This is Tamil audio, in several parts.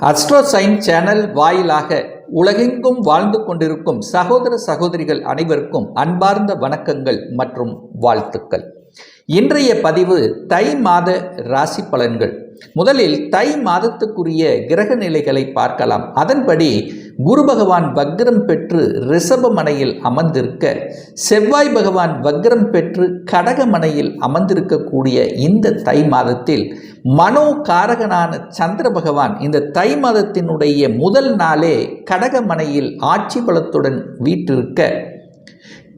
அஸ்ட்ரோசைன் சேனல் வாயிலாக உலகெங்கும் வாழ்ந்து கொண்டிருக்கும் சகோதர சகோதரிகள் அனைவருக்கும் அன்பார்ந்த வணக்கங்கள் மற்றும் வாழ்த்துக்கள். இன்றைய பதிவு தை மாத ராசி பலன்கள். முதலில் தை மாதத்துக்குரிய கிரக நிலைகளை பார்க்கலாம். அதன்படி குரு பகவான் வக்ரம் பெற்று ரிஷபமனையில் அமர்ந்திருக்க செவ்வாய் பகவான் வக்ரம் பெற்று கடகமனையில் அமர்ந்திருக்கக்கூடிய இந்த தை மாதத்தில் மனோ காரகனான சந்திர பகவான் இந்த தை மாதத்தினுடைய முதல் நாளே கடகமனையில் ஆட்சி பலத்துடன் வீற்றிருக்க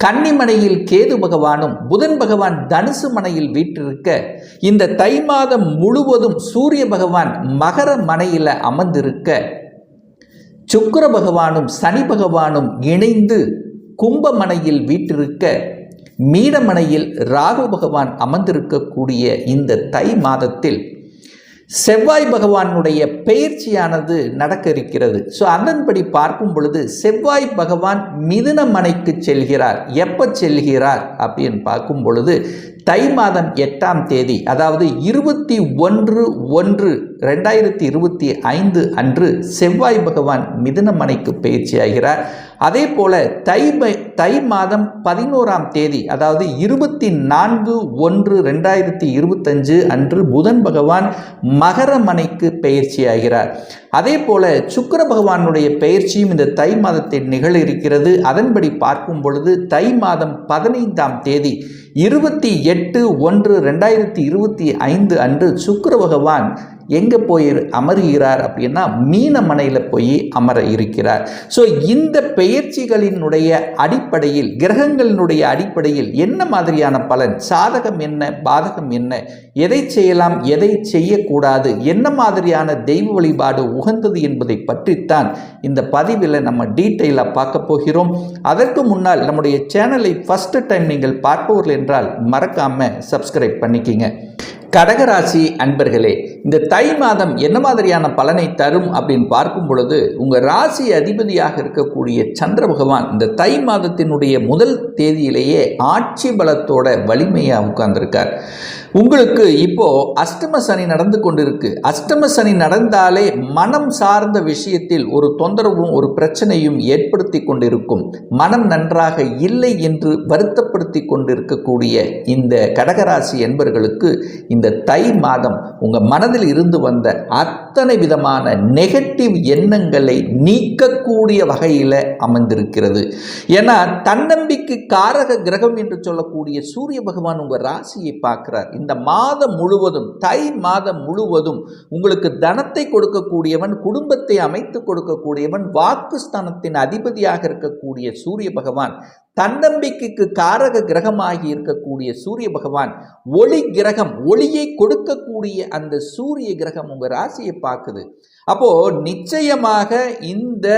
கன்னிமனையில் கேது பகவானும் புதன் பகவான் தனுசு மனையில் வீற்றிருக்க இந்த தை மாதம் முழுவதும் சூரிய பகவான் மகர மனையில் அமர்ந்திருக்க சுக்கர பகவானும் சனி பகவானும் இணைந்து கும்பமனையில் வீற்றிருக்க மீனமனையில் ராகு பகவான் அமர்ந்திருக்கக்கூடிய இந்த தை மாதத்தில் செவ்வாய் பகவானுடைய பெயர்ச்சியானது நடக்க இருக்கிறது. ஸோ அதன்படி பார்க்கும் பொழுது செவ்வாய் பகவான் மிதுன மனைக்கு செல்கிறார். எப்போ செல்கிறார்? அப்படின்னு பார்க்கும் பொழுது தை மாதம் எட்டாம் தேதி அதாவது இருபத்தி ஒன்று ஒன்று ரெண்டாயிரத்தி இருபத்தி ஐந்து அன்று செவ்வாய் பகவான் மிதுனமனைக்கு பயிற்சியாகிறார். அதே போல் தை தை மாதம் பதினோராம் தேதி அதாவது இருபத்தி நான்கு ஒன்று ரெண்டாயிரத்தி இருபத்தஞ்சு அன்று புதன் பகவான் மகரமனைக்கு பயிற்சி பயிற்சியாகிறார் அதே போல சுக்கர பகவானுடைய பயிற்சியும் இந்த தை மாதத்தில் நிகழ இருக்கிறது அதன்படி பார்க்கும் பொழுது தை மாதம் பதினைந்தாம் தேதி இருபத்தி எட்டு ஒன்று ரெண்டாயிரத்தி இருபத்தி ஐந்து அன்று சுக்கர பகவான் எங்கே போய் அமருகிறார் அப்படின்னா மீனமனையில் போய் அமர இருக்கிறார். ஸோ இந்த பெயர்ச்சிகளினுடைய அடிப்படையில் கிரகங்களினுடைய அடிப்படையில் என்ன மாதிரியான பலன்? சாதகம் என்ன? பாதகம் என்ன? எதை செய்யலாம்? எதை செய்யக்கூடாது? என்ன மாதிரியான தெய்வ வழிபாடு உகந்தது என்பதை பற்றித்தான் இந்த பதிவில் நம்ம டீட்டெயிலாக பார்க்க போகிறோம். அதற்கு முன்னால் நம்முடைய சேனலை ஃபஸ்ட்டு டைம் நீங்கள் பார்ப்பவர்கள் என்றால் மறக்காமல் சப்ஸ்கிரைப் பண்ணிக்கிங்க. கடகராசி அன்பர்களே இந்த தை மாதம் என்ன மாதிரியான பலனை தரும் அப்படின்னு பார்க்கும் பொழுது உங்கள் ராசி அதிபதியாக இருக்கக்கூடிய சந்திர பகவான் இந்த தை மாதத்தினுடைய முதல் தேதியிலேயே ஆட்சி பலத்தோட வலிமையாக உட்கார்ந்துருக்கார். உங்களுக்கு இப்போ அஷ்டம சனி நடந்து கொண்டிருக்கு. அஷ்டம சனி நடந்தாலே மனம் சார்ந்த விஷயத்தில் ஒரு தொந்தரவும் ஒரு பிரச்சனையும் ஏற்படுத்தி கொண்டிருக்கும். மனம் நன்றாக இல்லை என்று வருத்தப்படுத்தி கொண்டிருக்கக்கூடிய இந்த கடகராசி என்பர்களுக்கு இந்த தை மாதம் உங்கள் மன மனதில் இருந்து வந்த அத்தனை விதமான நெகட்டிவ் எண்ணங்களை நீக்கக்கூடிய வகையில் அமைந்திருக்கிறது. ஏன்னா தன்னம்பிக்கை காரக கிரகம் என்று சொல்லக்கூடிய சூரிய பகவான் உங்கள் ராசியை பார்க்கிறார். இந்த மாதம் முழுவதும் தை மாதம் முழுவதும் உங்களுக்கு தனத்தை கொடுக்கக்கூடியவன் குடும்பத்தை அமைத்து கொடுக்கக்கூடியவன் வாக்குஸ்தானத்தின் அதிபதியாக இருக்கக்கூடிய சூரிய பகவான் தன்னம்பிக்கைக்கு காரக கிரகமாகி இருக்கக்கூடிய சூரிய பகவான் ஒளி கிரகம் ஒளியை கொடுக்கக்கூடிய அந்த சூரிய கிரகம் உங்கள் ராசியை பார்க்குது. அப்போ நிச்சயமாக இந்த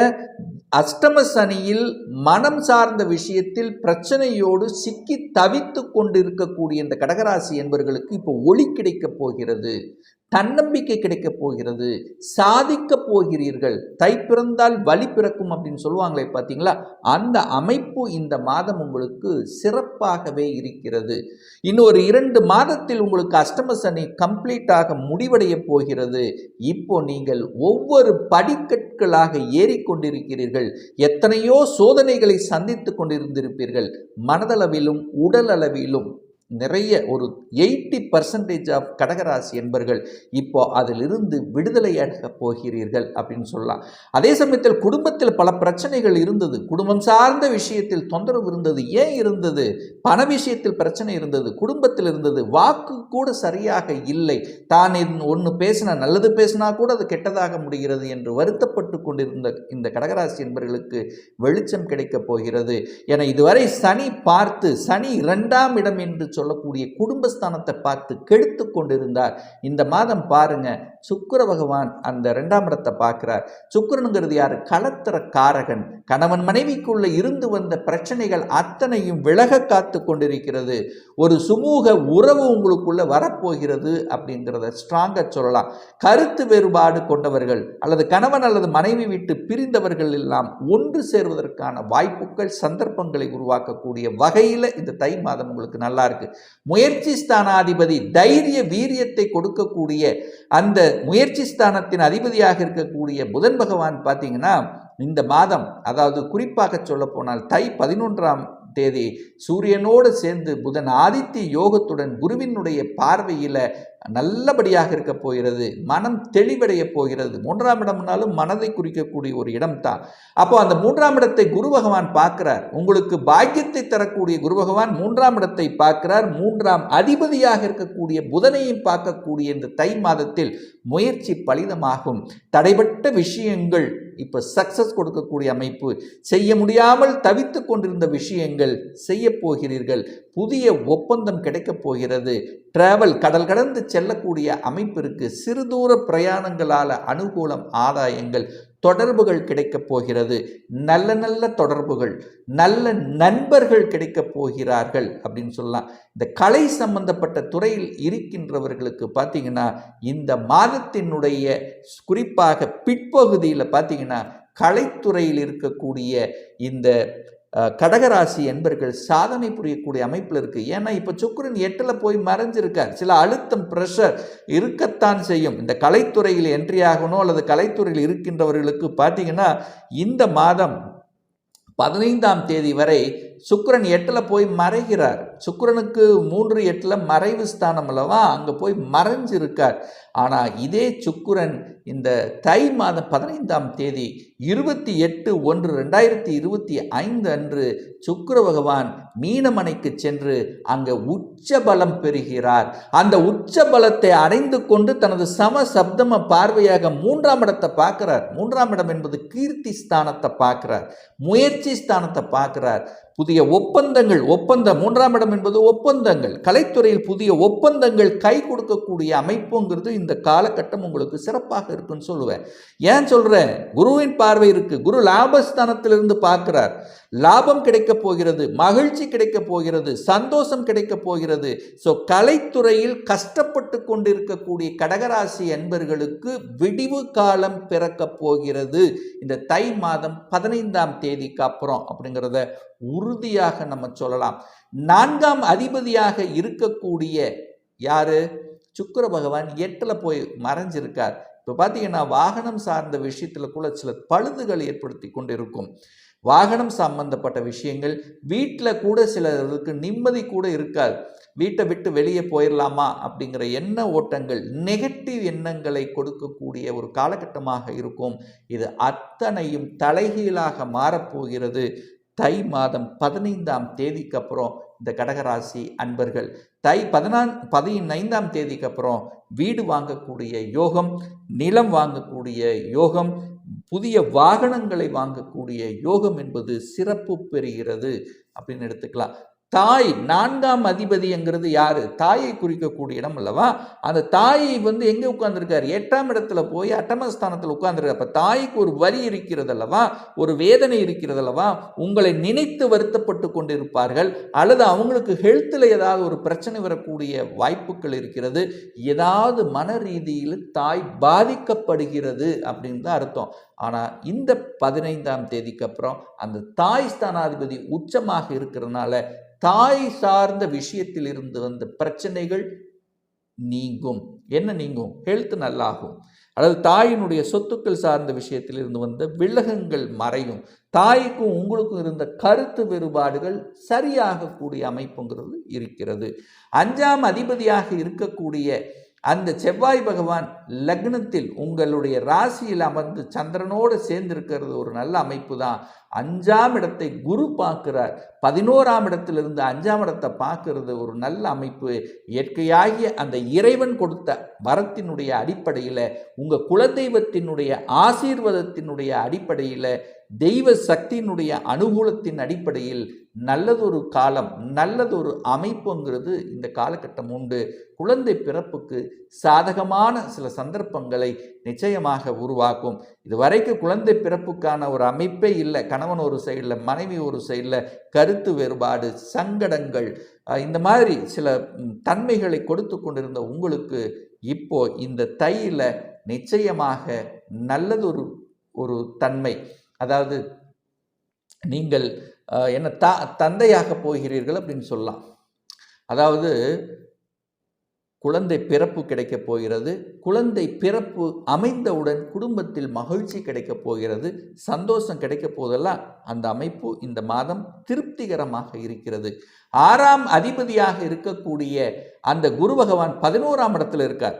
அஷ்டம சனியில் மனம் சார்ந்த விஷயத்தில் பிரச்சனையோடு சிக்கி தவித்து கொண்டிருக்கக்கூடிய இந்த கடகராசி என்பவர்களுக்கு இப்போ ஒளி கிடைக்கப் போகிறது. தன்னம்பிக்கை கிடைக்கப் போகிறது. சாதிக்க போகிறீர்கள். தை பிறந்தால் வழி பிறக்கும் அப்படின்னு சொல்லுவாங்களே பார்த்தீங்களா? அந்த அமைப்பு இந்த மாதம் உங்களுக்கு சிறப்பாகவே இருக்கிறது. இன்னொரு இரண்டு மாதத்தில் உங்களுக்கு அஷ்டம சனி கம்ப்ளீட்டாக முடிவடைய போகிறது. இப்போ நீங்கள் ஒவ்வொரு படிக்கற்களாக ஏறிக்கொண்டிருக்கிறீர்கள் எத்தனையோ சோதனைகளை சந்தித்து கொண்டிருந்திருப்பீர்கள். மனதளவிலும் உடல் அளவிலும் நிறைய ஒரு எயிட்டி பர்சன்டேஜ் ஆஃப் கடகராசி என்பர்கள் இப்போ அதிலிருந்து விடுதலையாக போகிறீர்கள் அப்படின்னு சொல்லலாம். அதே சமயத்தில் குடும்பத்தில் பல பிரச்சனைகள் இருந்தது. குடும்பம் சார்ந்த விஷயத்தில் தொந்தரவு இருந்தது. ஏன் இருந்தது? பண விஷயத்தில் பிரச்சனை இருந்தது. குடும்பத்தில் இருந்தது. வாக்கு கூட சரியாக இல்லை. தான் ஒன்று பேசினா நல்லது பேசினா கூட அது கெட்டதாக முடிகிறது என்று வருத்தப்பட்டு கொண்டிருந்த இந்த கடகராசி என்பர்களுக்கு வெளிச்சம் கிடைக்கப் போகிறது. என இதுவரை சனி பார்த்து சனி இரண்டாம் இடம் என்று சொல்லக்கூடிய குடும்பஸ்தானத்தை பார்த்து கெடுத்து கொண்டிருந்தார். இந்த மாதம் பாருங்க சுக்கர பகவான் அந்த ரெண்டாம் இடத்தை பார்க்கிறார். சுக்கரனுங்கிறது யார்? களத்திர காரகன் கணவன் மனைவிக்குள்ள இருந்து வந்த பிரச்சனைகள் அத்தனையும் விலக காத்து கொண்டிருக்கிறது. ஒரு சுமூக உறவு உங்களுக்குள்ள வரப்போகிறது அப்படிங்கிறத ஸ்ட்ராங்காக சொல்லலாம். கருத்து வேறுபாடு கொண்டவர்கள் அல்லது கணவன் அல்லது மனைவி விட்டு பிரிந்தவர்கள் எல்லாம் ஒன்று சேர்வதற்கான வாய்ப்புகள் சந்தர்ப்பங்களை உருவாக்கக்கூடிய வகையில் இந்த தை மாதம் உங்களுக்கு நல்லா இருக்கு. முயற்சி ஸ்தானாதிபதி தைரிய வீரியத்தை கொடுக்கக்கூடிய அந்த முயற்சி ஸ்தானத்தின் அதிபதியாக இருக்கக்கூடிய புதன் பகவான் பார்த்தீங்கன்னா இந்த மாதம் அதாவது குறிப்பாக சொல்ல போனால் தை பதினொன்றாம் தேதி சூரியனோடு சேர்ந்து புதன் ஆதித்ய யோகத்துடன் குருவினுடைய பார்வையில் நல்லபடியாக இருக்க போகிறது மனம் தெளிவடைய போகிறது. மூன்றாம் இடம்னாலும் மனதை குறிக்கக்கூடிய ஒரு இடம் தான். அப்போ அந்த மூன்றாம் இடத்தை குரு பகவான் பார்க்கிறார். உங்களுக்கு பாக்கியத்தை தரக்கூடிய குரு பகவான் மூன்றாம் இடத்தை பார்க்கிறார். மூன்றாம் அதிபதியாக இருக்கக்கூடிய புதனையும் பார்க்கக்கூடிய இந்த தை மாதத்தில் முயற்சி பலிதமாகும். தடைபட்ட விஷயங்கள் இப்போ சக்சஸ் கொடுக்கக்கூடிய அமைப்பு செய்ய முடியாமல் தவித்து கொண்டிருந்த விஷயங்கள் செய்ய போகிறீர்கள். புதிய ஒப்பந்தம் கிடைக்கப் போகிறது. டிராவல் கடல் கடந்து செல்லக்கூடிய அமைப்பிற்கு சிறுதூர பிரயாணங்களால் அனுகூலம் ஆதாயங்கள் தொடர்புகள் கிடைக்கப் போகிறது. நல்ல நல்ல தொடர்புகள் நல்ல நண்பர்கள் கிடைக்கப் போகிறார்கள் அப்படின்னு சொல்லலாம். இந்த கலை சம்பந்தப்பட்ட துறையில் இருக்கின்றவர்களுக்கு பார்த்தீங்கன்னா இந்த மாதத்தினுடைய குறிப்பாக பிற்பகுதியில் பார்த்தீங்கன்னா கலைத்துறையில் இருக்கக்கூடிய இந்த கடகராசி என்பர்கள் சாதனை புரியக்கூடிய அமைப்பில் இருக்குது ஏன்னா இப்போ சுக்கிரன் எட்டில் போய் மறைஞ்சிருக்கார். சில அழுத்தம் ப்ரெஷர் இருக்கத்தான் செய்யும். இந்த கலைத்துறையில் என்ட்ரி ஆகணும் அல்லது கலைத்துறையில் இருக்கின்றவர்களுக்கு பார்த்தீங்கன்னா இந்த மாதம் பதினைந்தாம் தேதி வரை சுக்கரன் எட்டில் போய் மறைகிறார். சுக்கரனுக்கு மூன்று எட்டில் மறைவு ஸ்தானம் அல்லவா அங்கே போய் மறைஞ்சிருக்கார். ஆனால் இதே சுக்குரன் இந்த தை மாதம் பதினைந்தாம் தேதி இருபத்தி எட்டு ஒன்று ரெண்டாயிரத்தி இருபத்தி ஐந்து அன்று சுக்கர பகவான் மீனமனைக்கு சென்று அங்கே உச்ச பலம் பெறுகிறார். அந்த உச்ச பலத்தை அடைந்து கொண்டு தனது சம சப்தம பார்வையாக மூன்றாம் இடத்தை பார்க்கிறார். மூன்றாம் இடம் என்பது கீர்த்தி ஸ்தானத்தை பார்க்கிறார். முயற்சி ஸ்தானத்தை பார்க்கிறார். புதிய ஒப்பந்தங்கள் ஒப்பந்தம் மூன்றாம் இடம் என்பது ஒப்பந்தங்கள். கலைத்துறையில் புதிய ஒப்பந்தங்கள் கை கொடுக்கக்கூடிய அமைப்புங்கிறது இந்த காலகட்டம் உங்களுக்கு சிறப்பாக இருக்குன்னு சொல்லுவேன். ஏன் சொல்கிறேன் குருவின் பார்வை இருக்குது குரு லாபஸ்தானத்திலிருந்து பார்க்குறார். லாபம் கிடைக்கப் போகிறது மகிழ்ச்சி கிடைக்கப் போகிறது சந்தோஷம் கிடைக்கப் போகிறது. ஸோ கலைத்துறையில் கஷ்டப்பட்டு கொண்டிருக்கக்கூடிய கடகராசி என்பர்களுக்கு விடிவு காலம் பிறக்கப் போகிறது. இந்த தை மாதம் பதினைந்தாம் தேதிக்கு அப்புறம் அப்படிங்கிறத உறுதியாக நம்ம சொல்லலாம். நான்காம் அதிபதியாக இருக்கக்கூடிய யாரு? சுக்கர பகவான் எட்டில் போய் மறைஞ்சிருக்கார். இப்போ பார்த்தீங்கன்னா வாகனம் சார்ந்த விஷயத்தில் கூட சில பழுதுகள் ஏற்படுத்தி கொண்டிருக்கும். வாகனம் சம்பந்தப்பட்ட விஷயங்கள் வீட்டில் கூட சிலருக்கு நிம்மதி கூட இருக்காது. வீட்டை விட்டு வெளியே போயிடலாமா அப்படிங்கிற எண்ண ஓட்டங்கள் நெகட்டிவ் எண்ணங்களை கொடுக்கக்கூடிய ஒரு காலகட்டமாக இருக்கும். இது அத்தனையும் தலைகீழாக மாறப்போகிறது. தை மாதம் பதினைந்தாம் தேதிக்கு அப்புறம் இந்த கடகராசி அன்பர்கள். தை பதினான் பதினைந்தாம் தேதிக்கு அப்புறம் வீடு வாங்கக்கூடிய யோகம் நிலம் வாங்கக்கூடிய யோகம் புதிய வாகனங்களை வாங்கக்கூடிய யோகம் என்பது சிறப்பு பெறுகிறது அப்படின்னு எடுத்துக்கலாம். தாய் நான்காம் அதிபதிங்கிறது யாரு? தாயை குறிக்கக்கூடிய இடம் அல்லவா? அந்த தாயை வந்து எங்கே உட்கார்ந்திருக்காரு? எட்டாம் இடத்துல போய் அட்டமஸ்தானத்தில் உட்கார்ந்துருக்காரு. அப்போ தாய்க்கு ஒரு வரி இருக்கிறது அல்லவா? ஒரு வேதனை இருக்கிறது அல்லவா? உங்களை நினைத்து வருத்தப்பட்டு கொண்டிருப்பார்கள். அல்லது அவங்களுக்கு ஹெல்த்தில் ஏதாவது ஒரு பிரச்சனை வரக்கூடிய வாய்ப்புகள் இருக்கிறது. ஏதாவது மன ரீதியில் தாய் பாதிக்கப்படுகிறது அப்படின்னு தான் அர்த்தம். ஆனால் இந்த பதினைந்தாம் தேதிக்கு அப்புறம் அந்த தாய் ஸ்தானாதிபதி உச்சமாக இருக்கிறதுனால தாய் சார்ந்த விஷயத்தில் இருந்து வந்த பிரச்சனைகள் நீங்கும். என்ன நீங்கும்? ஹெல்த் நல்லாகும். அதாவது தாயினுடைய சொத்துக்கள் சார்ந்த விஷயத்தில் இருந்து வந்த விலகங்கள் மறையும். தாய்க்கும் உங்களுக்கும் இருந்த கருத்து வேறுபாடுகள் சரியாகக்கூடிய அமைப்புங்கிறது இருக்கிறது. அஞ்சாம் அதிபதியாக இருக்கக்கூடிய அந்த செவ்வாய் பகவான் லக்னத்தில் உங்களுடைய ராசியில் அமர்ந்து சந்திரனோடு சேர்ந்திருக்கிறது ஒரு நல்ல அமைப்பு தான் அஞ்சாம் இடத்தை குரு பார்க்கிறார். பதினோராம் இடத்திலிருந்து அஞ்சாம் இடத்தை பார்க்கிறது ஒரு நல்ல அமைப்பு. இயற்கையாகிய அந்த இறைவன் கொடுத்த வரத்தினுடைய அடிப்படையில் உங்கள் குலதெய்வத்தினுடைய ஆசீர்வாதத்தினுடைய அடிப்படையில் தெய்வ சக்தியினுடைய அனுகூலத்தின் அடிப்படையில் நல்லதொரு காலம் நல்லதொரு அமைப்புங்கிறது இந்த காலகட்டம் உண்டு. குழந்தை பிறப்புக்கு சாதகமான சில சந்தர்ப்பங்களை நிச்சயமாக உருவாக்கும். இதுவரைக்கும் குழந்தை பிறப்புக்கான ஒரு அமைப்பே இல்லை. கணவன் ஒரு சைடில் மனைவி ஒரு சைடில் கருத்து வேறுபாடு சங்கடங்கள் இந்த மாதிரி சில தன்மைகளை கொடுத்து கொண்டிருந்த உங்களுக்கு இப்போ இந்த தையில் நிச்சயமாக நல்லதொரு ஒரு தன்மை. அதாவது நீங்கள் என்ன தா தந்தையாக போகிறீர்கள் அப்படின்னு சொல்லலாம். அதாவது குழந்தை பிறப்பு கிடைக்கப் போகிறது. குழந்தை பிறப்பு அமைந்தவுடன் குடும்பத்தில் மகிழ்ச்சி கிடைக்கப் போகிறது. சந்தோஷம் கிடைக்கப் போதெல்லாம் அந்த அமைப்பு இந்த மாதம் திருப்திகரமாக இருக்கிறது. ஆறாம் அதிபதியாக இருக்கக்கூடிய அந்த குரு பகவான் பதினோராம் இடத்துல இருக்கார்.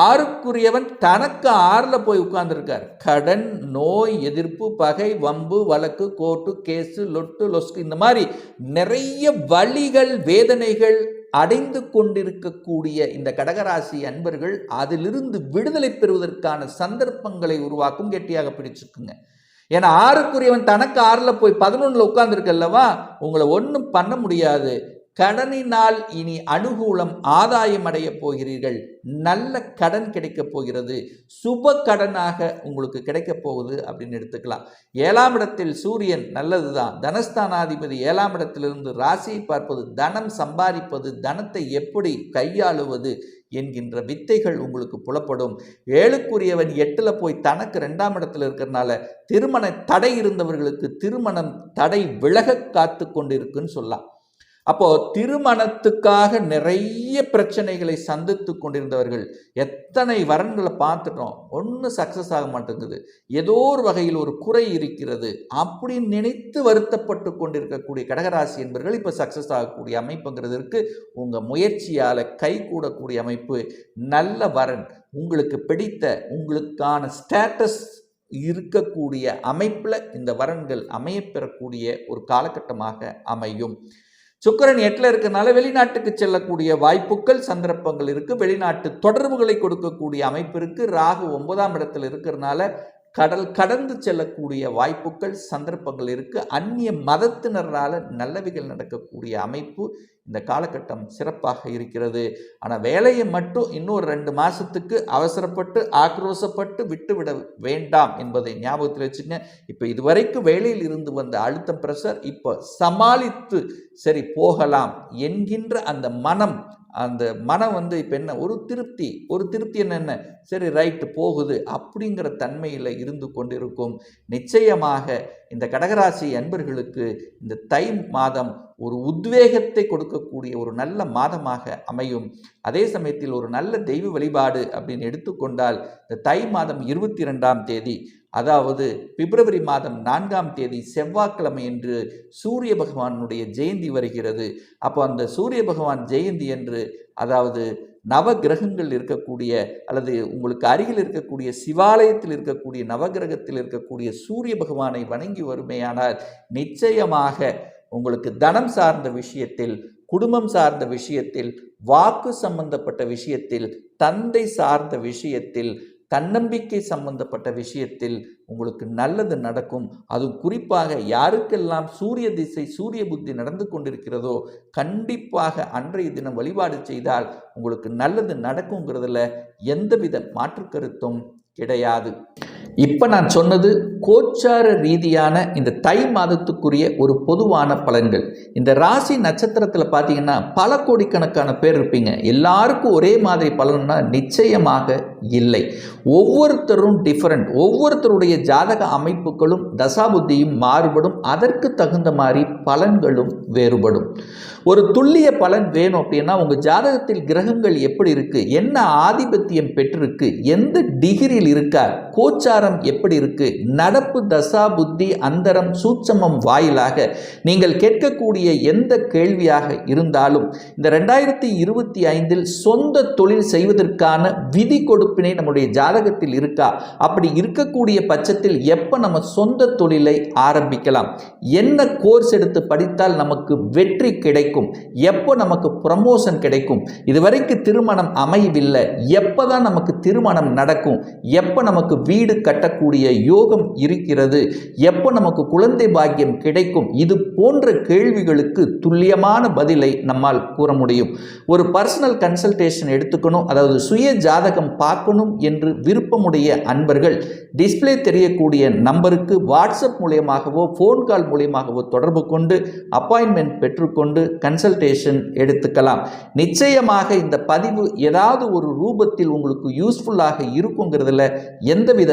ஆறுக்குரியவன் தனக்கு ஆறில் போய் உட்கார்ந்துருக்கார். கடன் நோய் எதிர்ப்பு பகை வம்பு வழக்கு கோர்ட்டு கேஸு லொட்டு லொஸ்கு இந்த மாதிரி நிறைய வழிகள் வேதனைகள் அடைந்து கொண்டிருக்கக்கூடிய இந்த கடகராசி அன்பர்கள் அதிலிருந்து விடுதலை பெறுவதற்கான சந்தர்ப்பங்களை உருவாக்கும் கெட்டியாக பிடிச்சிருக்குங்க. ஏன்னா ஆறுக்குரியவன் தனக்கு ஆறில் போய் பதினொன்றில் உட்கார்ந்துருக்கல்லவா? உங்களை ஒன்றும் பண்ண முடியாது. கடனினால் இனி அனுகூலம் ஆதாயம் அடைய போகிறீர்கள். நல்ல கடன் கிடைக்கப் போகிறது. சுப கடனாக உங்களுக்கு கிடைக்கப் போகுது அப்படின்னு எடுத்துக்கலாம். ஏழாம் இடத்தில் சூரியன் நல்லது தான் தனஸ்தானாதிபதி ஏழாம் இடத்திலிருந்து ராசியை பார்ப்பது தனம் சம்பாதிப்பது தனத்தை எப்படி கையாளுவது என்கின்ற வித்தைகள் உங்களுக்கு புலப்படும். ஏழுக்குரியவன் எட்டில் போய் தனக்கு ரெண்டாம் இடத்துல இருக்கிறனால திருமண தடை இருந்தவர்களுக்கு திருமணம் தடை விலக காத்து கொண்டிருக்குன்னு சொல்லலாம். அப்போ திருமணத்துக்காக நிறைய பிரச்சனைகளை சந்தித்து கொண்டிருந்தவர்கள் எத்தனை வரன்களை பார்த்துட்டோம். ஒன்றும் சக்ஸஸ் ஆக மாட்டேங்குது. ஏதோ ஒரு வகையில் ஒரு குறை இருக்கிறது அப்படின்னு நினைத்து வருத்தப்பட்டு கொண்டிருக்கக்கூடிய கடகராசி என்பவர்கள் இப்போ சக்ஸஸ் ஆகக்கூடிய அமைப்புங்கிறதுக்கு உங்கள் முயற்சியால் கை கூடக்கூடிய அமைப்பு நல்ல வரன் உங்களுக்கு பிடித்த உங்களுக்கான ஸ்டேட்டஸ் இருக்கக்கூடிய அமைப்பில் இந்த வரன்கள் அமையப்பெறக்கூடிய ஒரு காலகட்டமாக அமையும். சுக்கரன் எட்டில் இருக்கிறனால வெளிநாட்டுக்கு செல்லக்கூடிய வாய்ப்புகள் சந்தர்ப்பங்கள் இருக்குது வெளிநாட்டு தொடர்புகளை கொடுக்கக்கூடிய அமைப்பு இருக்குது ராகு ஒன்பதாம் இடத்தில் இருக்கிறனால கடல் கடந்து செல்லக்கூடிய வாய்ப்புகள் சந்தர்ப்பங்கள் இருக்குது அந்நிய மதத்தினரால் நல்லவைகள் நடக்கக்கூடிய அமைப்பு இந்த காலகட்டம் சிறப்பாக இருக்கிறது. ஆனால் வேலையை மட்டும் இன்னொரு ரெண்டு மாதத்துக்கு அவசரப்பட்டு ஆக்ரோசப்பட்டு விட்டுவிட வேண்டாம் என்பதை ஞாபகத்தில் வச்சுங்க. இப்போ இதுவரைக்கும் வேலையில் இருந்து வந்த அழுத்தம் பிரஷர் இப்போ சமாளித்து சரி போகலாம் என்கின்ற அந்த மனம் அந்த மனம் வந்து இப்போ என்ன? ஒரு திருப்தி. ஒரு திருப்தி என்ன என்ன? சரி ரைட்டு போகுது அப்படிங்கிற தன்மையில் இருந்து கொண்டிருக்கும். நிச்சயமாக இந்த கடகராசி அன்பர்களுக்கு இந்த தை மாதம் ஒரு உத்வேகத்தை கொடுக்கக்கூடிய ஒரு நல்ல மாதமாக அமையும். அதே சமயத்தில் ஒரு நல்ல தெய்வ வழிபாடு அப்படின்னு எடுத்துக்கொண்டால் இந்த தை மாதம் இருபத்தி ரெண்டாம் தேதி அதாவது பிப்ரவரி மாதம் நான்காம் தேதி செவ்வாய்க்கிழமை என்று சூரிய பகவானுடைய ஜெயந்தி வருகிறது. அப்போ அந்த சூரிய பகவான் ஜெயந்தி என்று அதாவது நவ கிரகங்கள் இருக்கக்கூடிய அல்லது உங்களுக்கு அருகில் இருக்கக்கூடிய சிவாலயத்தில் இருக்கக்கூடிய நவகிரகத்தில் இருக்கக்கூடிய சூரிய பகவானை வணங்கி வருமையானால் நிச்சயமாக உங்களுக்கு தனம் சார்ந்த விஷயத்தில் குடும்பம் சார்ந்த விஷயத்தில் வாக்கு சம்பந்தப்பட்ட விஷயத்தில் தந்தை சார்ந்த விஷயத்தில் தன்னம்பிக்கை சம்பந்தப்பட்ட விஷயத்தில் உங்களுக்கு நல்லது நடக்கும். அது குறிப்பாக யாருக்கெல்லாம் சூரிய திசை சூரிய புத்தி நடந்து கொண்டிருக்கிறதோ கண்டிப்பாக அன்றைய தினம் வழிபாடு செய்தால் உங்களுக்கு நல்லது நடக்குங்கிறதுல எந்தவித மாற்று கருத்தும் கிடையாது. இப்போ நான் சொன்னது கோச்சார ரீதியான இந்த தை மாதத்துக்குரிய ஒரு பொதுவான பலன்கள். இந்த ராசி நட்சத்திரத்தில் பார்த்தீங்கன்னா பல கோடிக்கணக்கான பேர் இருப்பீங்க. எல்லாருக்கும் ஒரே மாதிரி பலன்னா நிச்சயமாக இல்லை. ஒவ்வொருத்தரும் டிஃப்ரெண்ட் ஒவ்வொருத்தருடைய ஜாதக அமைப்புகளும் தசாபுத்தியும் மாறுபடும். அதற்கு தகுந்த மாதிரி பலன்களும் வேறுபடும். ஒரு துல்லிய பலன் வேணும் அப்படின்னா உங்கள் ஜாதகத்தில் கிரகங்கள் எப்படி இருக்குது என்ன ஆதிபத்தியம் பெற்றிருக்கு? எந்த டிகிரியில் இருக்கா? கோச்சாரம் எப்படி இருக்கு? நடப்பு தசா புத்தி அந்தரம் சூட்சமம் வாயிலாக நீங்கள் கேட்கக்கூடிய எந்த கேள்வியாக இருந்தாலும் இந்த ரெண்டாயிரத்தி இருபத்தி ஐந்தில் சொந்த தொழில் செய்வதற்கான விதி கொடுப்பினை நம்முடைய ஜாதகத்தில் இருக்கா? அப்படி இருக்கக்கூடிய பட்சத்தில் எப்போ நம்ம சொந்த தொழிலை ஆரம்பிக்கலாம்? என்ன கோர்ஸ் எடுத்து படித்தால் நமக்கு வெற்றி கிடைக்கும்? எப்போ நமக்கு ப்ரமோஷன் கிடைக்கும்? இதுவரைக்கு திருமணம் அமையவில்லை. எப்போ தான் நமக்கு திருமணம் நடக்கும்? எப்போ நமக்கு வீடு கட்டக்கூடிய யோகம் இருக்கிறது. எப்போ நமக்கு குழந்தை பாக்கியம் கிடைக்கும்? இது போன்ற கேள்விகளுக்கு துல்லியமான பதிலை நம்மால் கூற முடியும். ஒரு பர்சனல் கன்சல்டேஷன் எடுத்துக்கணும். அதாவது சுய ஜாதகம் பார்க்கணும் என்று விருப்பமுடைய அன்பர்கள் டிஸ்பிளே தெரியக்கூடிய நம்பருக்கு வாட்ஸ்அப் மூலியமாகவோ ஃபோன் கால் மூலியமாகவோ தொடர்பு கொண்டு அப்பாயின்மெண்ட் பெற்றுக்கொண்டு கன்சல்டேஷன் எடுத்துக்கலாம். நிச்சயமாக இந்த பதிவு ஏதாவது ஒரு ரூபத்தில் உங்களுக்கு யூஸ்ஃபுல்லாக இருக்குங்கிறதுல எந்தவித